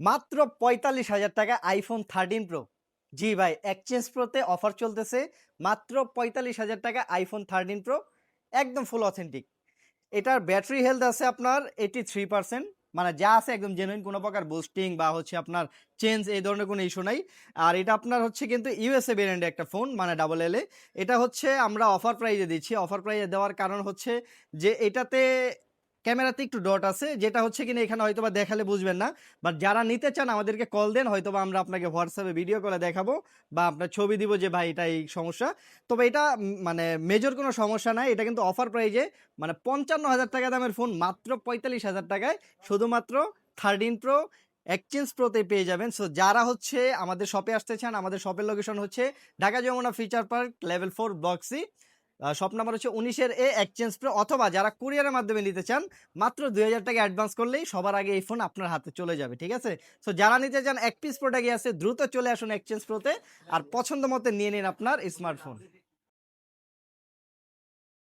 মাত্র পঁয়তাল্লিশ হাজার টাকা আইফোন থার্টিন প্রো জি ভাই এক্সচেঞ্জ প্রোতে অফার চলতেছে। মাত্র পঁয়তাল্লিশ হাজার টাকা আইফোন থার্টিন প্রো একদম ফুল অথেন্টিক এটার ব্যাটারি হেলথ আছে আপনার এইটি থ্রি পার্সেন্ট মানে যা আছে একদম জেনুইন কোনো প্রকার বুস্টিং বা হচ্ছে আপনার চেঞ্জ এই ধরনের কোনো ইস্যু নাই। আর এটা আপনার হচ্ছে কিন্তু ইউএসএ ভেরিয়েন্টের একটা ফোন মানে ডাবল এলে এটা হচ্ছে আমরা অফার প্রাইজে দিচ্ছি। অফার প্রাইজে দেওয়ার কারণ হচ্ছে যে এটাতে ক্যামেরাতে একটু ডট আছে, যেটা হচ্ছে কিনা এখানে হয়তো বা দেখালে বুঝবেন না। বাট যারা নিতে চান আমাদেরকে কল দেন হয়তো বা আমরা আপনাকে হোয়াটসঅ্যাপে ভিডিও কলে দেখাবো বা আপনার ছবি দিব যে, ভাই, এটা এই সমস্যা। তবে এটা মানে মেজর কোনো সমস্যা নাই। এটা কিন্তু অফার প্রাইজে মানে পঞ্চান্ন হাজার টাকা দামের ফোন মাত্র পঁয়তাল্লিশ হাজার টাকায়। শুধুমাত্র থার্টিন প্রো এক্সচেঞ্জ প্রোতে পেয়ে যাবেন। সো যারা হচ্ছে আমাদের শপে আসতে চান, আমাদের শপের লোকেশন হচ্ছে Dhaka Jamuna future park level four block C shop number হচ্ছে উনিশের এ এক্সচেঞ্জ প্রো অথবা যারা কুরিয়ারের মাধ্যমে নিতে চান মাত্র দুই হাজার টাকা অ্যাডভান্স করলেই সবার আগে এই ফোন আপনার হাতে চলে যাবে ঠিক আছে? সো যারা নিতে চান এক পিস প্রোডাক্টই আছে দ্রুত চলে আসুন এক্সচেঞ্জ প্রোতে আর পছন্দ মতে নিয়ে নিন আপনার স্মার্টফোন